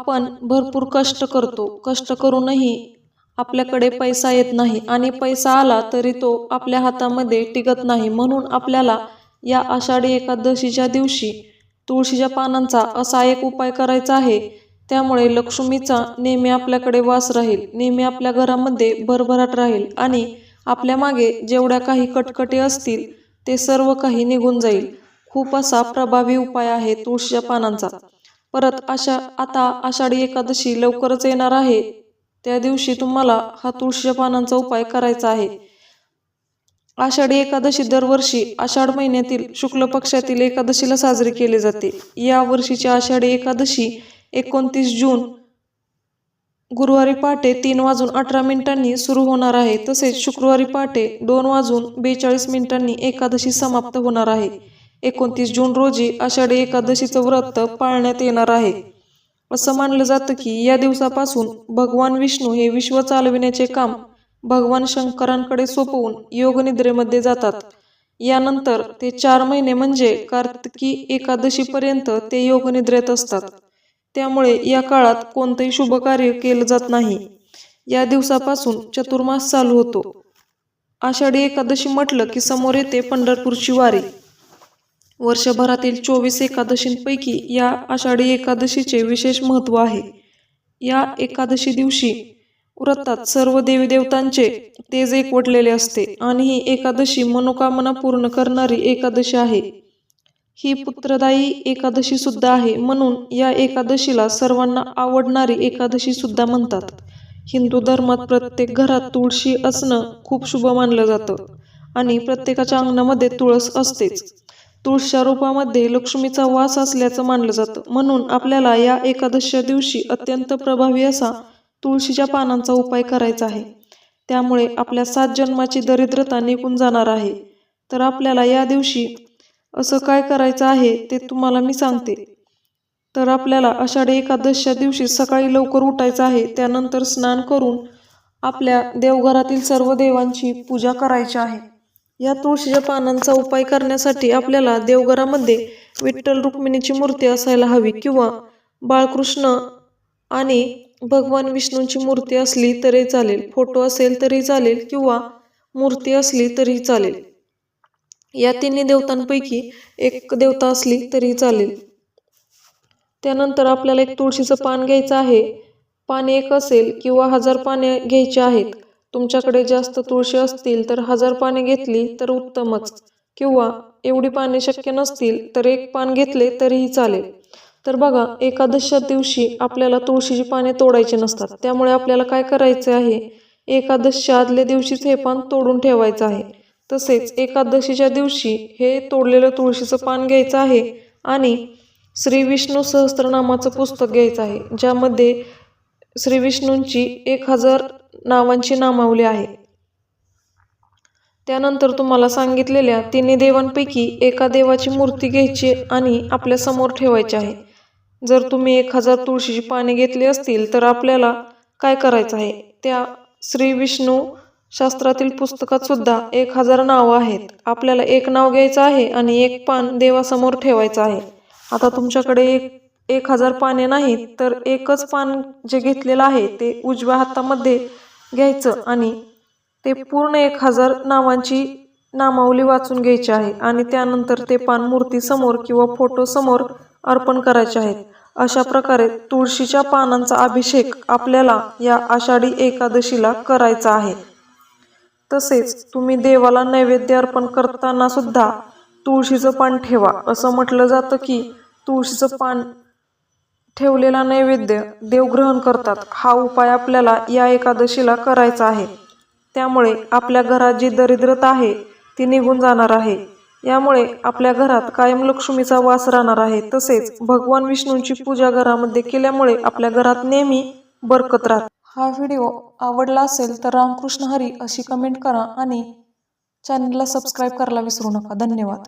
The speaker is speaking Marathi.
आपण भरपूर कष्ट करतो. कष्ट करूनही आपल्याकडे पैसा येत नाही आणि पैसा आला तरी तो आपल्या हातामध्ये टिकत नाही. म्हणून आपल्याला या आषाढी एकादशीच्या दिवशी तुळशीच्या पानांचा असा एक उपाय करायचा आहे. त्यामुळे लक्ष्मीचा नेहमी आपल्याकडे वास राहील. नेहमी आपल्या घरामध्ये भरभराट राहील आणि आपल्या मागे जेवढ्या काही कटकटी असतील ते सर्व काही निघून जाईल. खूप असा प्रभावी उपाय आहे तुळशीच्या पानांचा. परत आषा आता आषाढी एकादशी लवकरच येणार आहे. त्या दिवशी तुम्हाला हा तुळशीच्या पानांचा उपाय करायचा आहे. आषाढी एकादशी दरवर्षी आषाढ महिन्यातील शुक्ल पक्षातील एकादशीला साजरी केली जाते. या वर्षीची आषाढी एकादशी एकोणतीस जून गुरुवारी पहाटे तीन वाजून अठरा मिनिटांनी सुरू होणार आहे. तसेच शुक्रवारी पहाटे दोन वाजून बेचाळीस मिनिटांनी एकादशी समाप्त होणार आहे. एकोणतीस जून रोजी आषाढी एकादशीचं व्रत पाळण्यात येणार आहे. असं मानलं जातं की या दिवसापासून भगवान विष्णू हे विश्व चालविण्याचे काम भगवान शंकरांकडे सोपवून योगनिद्रेमध्ये जातात. यानंतर ते चार महिने म्हणजे कार्तिकी एकादशीपर्यंत ते योगनिद्रेत असतात. त्यामुळे या काळात कोणतंही शुभ कार्य केलं जात नाही. या दिवसापासून चतुर्मास चालू होतो. आषाढी एकादशी म्हटलं की समोर येते पंढरपूरची वारी. वर्षभरातील चोवीस एकादशींपैकी या आषाढी एकादशीचे विशेष महत्त्व आहे. या एकादशी दिवशी व्रतात सर्व देवीदेवतांचे तेज एकवटलेले असते आणि ही एकादशी मनोकामना पूर्ण करणारी एकादशी आहे. ही पुत्रदायी एकादशी सुद्धा आहे म्हणून या एकादशीला सर्वांना आवडणारी एकादशी सुद्धा म्हणतात. हिंदू धर्मात प्रत्येक घरात तुळशी असणं खूप शुभ मानलं जातं आणि प्रत्येकाच्या अंगणामध्ये तुळस असतेच. तुळशीच्या रूपामध्ये लक्ष्मीचा वास असल्याचं मानलं जातं. म्हणून आपल्याला या एकादशीच्या दिवशी अत्यंत प्रभावी असा तुळशीच्या पानांचा उपाय करायचा आहे. त्यामुळे आपल्या सात जन्माची दरिद्रता निघून जाणार आहे. तर आपल्याला या दिवशी असं काय करायचं आहे ते तुम्हाला मी सांगते. तर आपल्याला आषाढी एकादशीच्या दिवशी सकाळी लवकर उठायचं आहे. त्यानंतर स्नान करून आपल्या देवघरातील सर्व देवांची पूजा करायची आहे. या तुळशीच्या पानांचा उपाय करण्यासाठी आपल्याला देवघरामध्ये विठ्ठल रुक्मिणीची मूर्ती असायला हवी किंवा बाळकृष्ण आणि भगवान विष्णूंची मूर्ती असली तरी चालेल फोटो असेल तरी चालेल किंवा मूर्ती असली तरी चालेल. या तिन्ही देवतांपैकी एक देवता असली तरी चालेल. त्यानंतर आपल्याला एक तुळशीचं पान घ्यायचं आहे. पाने एक असेल किंवा हजार पाने घ्यायची आहेत. तुमच्याकडे जास्त तुळशी असतील तर हजार पाने घेतली तर उत्तमच. किंवा एवढी पाने शक्य नसतील तर एक पान घेतले तरीही चालेल. तर बघा एकादशच्या दिवशी आपल्याला तुळशीची पाने तोडायची नसतात. त्यामुळे आपल्याला काय करायचे आहे? एकादशीच्या आदल्या दिवशीच हे पान तोडून ठेवायचं आहे. तसेच एकादशीच्या दिवशी हे तोडलेलं तुळशीचं पान घ्यायचं आहे आणि श्री विष्णू सहस्त्रनामाचं पुस्तक घ्यायचं आहे ज्यामध्ये श्री विष्णूंची एक हजार नावांची नामावली आहे. त्यानंतर तुम्हाला सांगितलेल्या तिन्ही देवांपैकी एका देवाची मूर्ती घ्यायची आणि आपल्यासमोर ठेवायची आहे. जर तुम्ही एक हजार तुळशीची पाने घेतली असतील तर आपल्याला काय करायचं आहे? त्या श्री विष्णू शास्त्रातील पुस्तकात सुद्धा एक हजार नावं आहेत. आपल्याला एक नाव घ्यायचं आहे आणि एक पान देवासमोर ठेवायचं आहे. आता तुमच्याकडे एक एक हजार पाने नाहीत तर एकच पान जे घेतलेलं आहे ते उजव्या हातामध्ये घ्यायचं आणि ते पूर्ण एक हजार नावांची नामावली वाचून घ्यायची आहे आणि त्यानंतर ते पान मूर्तीसमोर किंवा फोटोसमोर अर्पण करायचे आहेत. अशा प्रकारे तुळशीच्या पानांचा अभिषेक आपल्याला या आषाढी एकादशीला करायचा आहे. तसेच तुम्ही देवाला नैवेद्य अर्पण करताना सुद्धा तुळशीचं पान ठेवा. असं म्हटलं जातं की तुळशीचं पान ठेवलेला नैवेद्य देवग्रहण करतात. हा उपाय आपल्याला या एकादशीला करायचा आहे. त्यामुळे आपल्या घरात जी दरिद्रता आहे ती निघून जाणार आहे. यामुळे आपल्या घरात कायम लक्ष्मीचा वास राहणार आहे. तसेच भगवान विष्णूंची पूजा घरामध्ये केल्यामुळे आपल्या घरात नेहमी बरकत राहत. हा व्हिडिओ आवडला असेल तर रामकृष्ण हरी अशी कमेंट करा आणि चॅनलला सबस्क्राईब करायला विसरू नका. धन्यवाद.